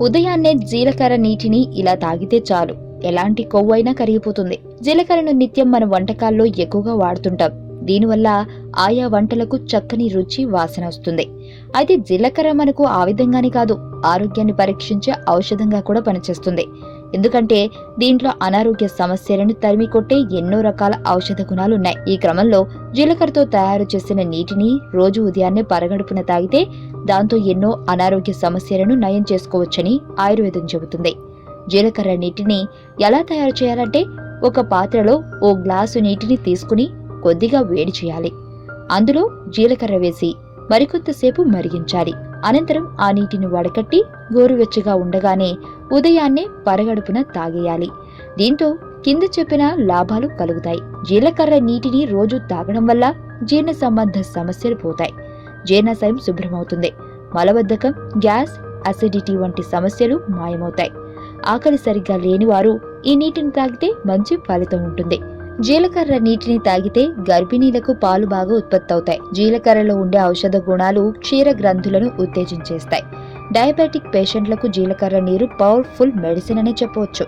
ఉదయాన్నే జీలకర్ర నీటిని ఇలా తాగితే చాలు. ఎలాంటి కొవ్వైనా కరిగిపోతుంది. జీలకర్రను నిత్యం మన వంటకాల్లో ఎక్కువగా వాడుతుంటాం. దీనివల్ల ఆయా వంటలకు చక్కని రుచి వాసన వస్తుంది. అయితే జీలకర్ర మనకు ఆ విధంగానే కాదు ఆరోగ్యాన్ని పరీక్షించే ఔషధంగా కూడా పనిచేస్తుంది. ఎందుకంటే దీంట్లో అనారోగ్య సమస్యలను తరిమి కొట్టే ఎన్నో రకాల ఔషధ గుణాలున్నాయి ఈ క్రమంలో జీలకర్రతో తయారు చేసిన నీటిని రోజు ఉదయాన్నే పరగడుపున తాగితే దాంతో ఎన్నో అనారోగ్య సమస్యలను నయం చేసుకోవచ్చని ఆయుర్వేదం చెబుతుంది. జీలకర్ర నీటిని ఎలా తయారు చేయాలంటే ఒక పాత్రలో ఓ గ్లాసు నీటిని తీసుకుని కొద్దిగా వేడి చేయాలి. అందులో జీలకర్ర వేసి మరికొంతసేపు మరిగించాలి. అనంతరం ఆ నీటిని వడకట్టి గోరువెచ్చగా ఉండగానే ఉదయాన్నే పరగడుపున తాగేయాలి. దీంతో కింద చెప్పిన లాభాలు కలుగుతాయి. జీలకర్ర నీటిని రోజు తాగడం వల్ల జీర్ణ సంబంధ సమస్యలు పోతాయి. జీర్ణాశయం శుభ్రమవుతుంది. మలబద్ధకం గ్యాస్ అసిడిటీ వంటి సమస్యలు మాయమవుతాయి. ఆకలి సరిగ్గా లేనివారు ఈ నీటిని తాగితే మంచి ఫలితం ఉంటుంది. జీలకర్ర నీటిని తాగితే గర్భిణీలకు పాలు బాగా ఉత్పత్తి అవుతాయి జీలకర్రలో ఉండే ఔషధ గుణాలు క్షీర గ్రంథులను ఉత్తేజించేస్తాయి. డయాబెటిక్ పేషెంట్లకు జీలకర్ర నీరు పవర్ఫుల్ మెడిసిన్ అని చెప్పవచ్చు.